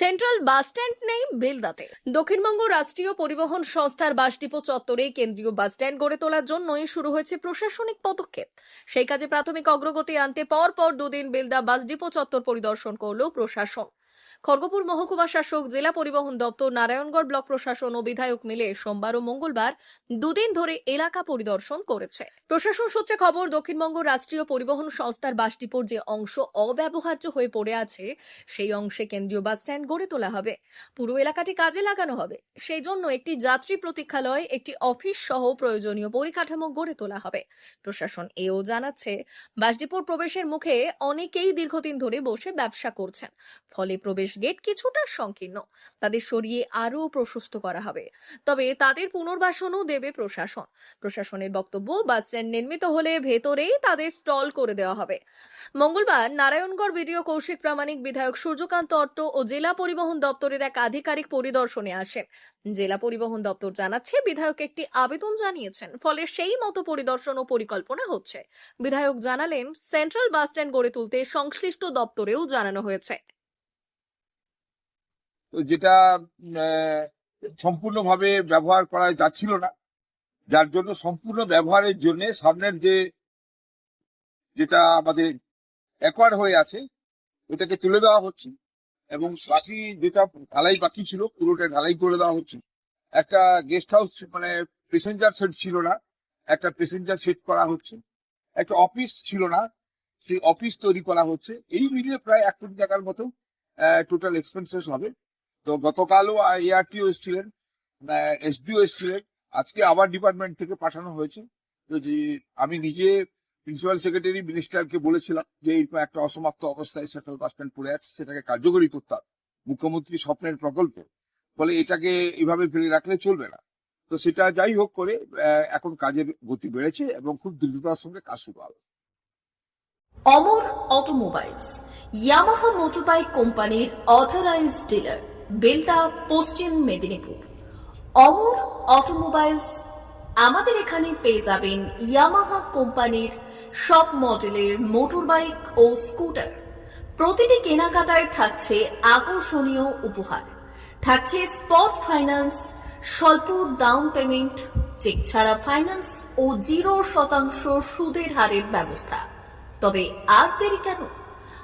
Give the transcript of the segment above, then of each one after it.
Central bus stand নেই বেলদাতে। দক্ষিণবঙ্গ রাষ্ট্রীয় পরিবহন সংস্থার বাস ডিপো চত্বরে কেন্দ্রীয় বাস স্ট্যান্ড গড়ে তোলার জন্যই শুরু হয়েছে প্রশাসনিক পদক্ষেপ। সেই কাজে প্রাথমিক অগ্রগতি আনতে পর পর দুদিন বেলদা বাস ডিপো চত্বর পরিদর্শন করল প্রশাসন। খড়গপুর মহকুমা শাসক, জেলা পরিবহন দপ্তর, নারায়ণগড় ব্লক প্রশাসন ও বিধায়ক মিলে সোমবার ও মঙ্গলবার দুদিন ধরে এলাকা পরিদর্শন করেছে। প্রশাসন সূত্রে খবর, দক্ষিণবঙ্গ রাষ্ট্রীয় পরিবহন সংস্থার বাস ডিপোর যে অংশ অব্যবহার্য হয়ে পড়ে আছে, সেই অংশে কেন্দ্রীয় বাস স্ট্যান্ড গড়ে তোলা হবে। পুরো এলাকাটি কাজে লাগানো হবে। সেই জন্য একটি যাত্রী প্রতীক্ষালয়, একটি অফিস সহ প্রয়োজনীয় পরিকাঠামো গড়ে তোলা হবে। প্রশাসন এও জানাচ্ছে বাস ডিপোর প্রবেশের মুখে অনেকেই দীর্ঘদিন ধরে বসে ব্যবসা করছেন। ফলে প্রবেশ গেট কিছুটা সংকীর্ণ। তাদের সরিয়ে আরও প্রশস্ত করা হবে। তবে তাদের পুনর্বাসনও দেবে প্রশাসন। প্রশাসনের বক্তব্য, বাস স্ট্যান্ড নির্মিত হলে ভেতরেই তাদের স্টল করে দেওয়া হবে। মঙ্গলবার নারায়ণগড় বিডিও কৌশিক প্রামাণিক বিধায়ক সূর্যকান্ত অট্ট ও জেলা পরিবহন দপ্তরের এক আধিকারিক পরিদর্শনে আসেন। জেলা পরিবহন দপ্তর জানাচ্ছে, বিধায়ক একটি আবেদন জানিয়েছেন, ফলে সেই মতো পরিদর্শন ও পরিকল্পনা হচ্ছে। বিধায়ক জানালেন, সেন্ট্রাল বাস স্ট্যান্ড গড়ে তুলতে সংশ্লিষ্ট দপ্তরেও জানানো হয়েছে। তো যেটা সম্পূর্ণভাবে ব্যবহার করা যাচ্ছিল না। যার জন্য সম্পূর্ণ ব্যবহারের জন্য সামনের যে, যেটা আমাদের অ্যাকোয়ার হয়ে আছে, ওটাকে তুলে দেওয়া হচ্ছে এবং বাকি যেটা ঢালাই বাকি ছিল, পুরোটা ঢালাই করে দেওয়া হচ্ছে। একটা গেস্ট হাউস মানে প্যাসেঞ্জার সেট ছিল না, একটা প্যাসেঞ্জার সেট করা হচ্ছে। একটা অফিস ছিল না, সেই অফিস তৈরি করা হচ্ছে। এই মিলিয়ে প্রায় এক কোটি টাকার মতো টোটাল এক্সপেন্সেস হবে। তো গতকালও এআরটিও এসেছিলেন এসডিও এসেছিলেন। আজকে আবার ডিপার্টমেন্ট থেকে পাঠানো হয়েছে। তো যে আমি নিজে প্রিন্সিপাল সেক্রেটারি মিনিস্টারকে বলেছিলাম যে এই একটা অসমাপ্ত অবস্থায় সেন্ট্রাল বাস স্ট্যান্ড পড়ে আছে, সেটাকে কার্যকরী করতে হবে। মুখ্যমন্ত্রী স্বপ্নের প্রকল্প। ফলে এটাকে এভাবে ফেলে রাখলে চলবে না। তো সেটা যাই হোক করে এখন কাজের গতি বেড়েছে এবং খুব দ্রুততার সঙ্গে কাজ শুরু হবে। অমর অটোমোবাইলস, ইয়ামাহা মোটরবাইক কোম্পানির অথরাইজড ডিলার। বেলদা, পশ্চিম মেদিনীপুর। অমর অটোমোবাইলস আমাদের এখানে পেয়ে যাবেন ইয়ামাহা কোম্পানির সব মডেলের মোটরবাইক ও স্কুটার প্রতিটি কেনাকাটায় থাকছে আকর্ষণীয় উপহার। থাকছে স্পট ফাইন্যান্স স্বল্প ডাউন পেমেন্ট চেক ছাড়া ফাইন্যান্স ও জিরো শতাংশ সুদের হারের ব্যবস্থা। তবে আর দেরি কেন?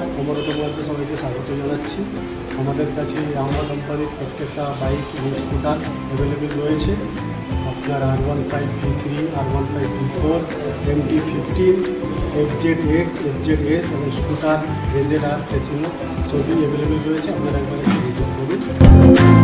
নমস্কার অমর অটোমোবাইলসে সবাইকে স্বাগত জানাচ্ছি। আমাদের কাছে আমরা কোম্পানির প্রত্যেকটা বাইক এবং স্কুটার অ্যাভেলেবেল রয়েছে। আপনার R one five three three R one five three four M T fifteen F Z X F Z S এবং scooter Ray Z R Fascino সবই অ্যাভেলেবেল রয়েছে। আপনারা একবার ভিজিট করুন।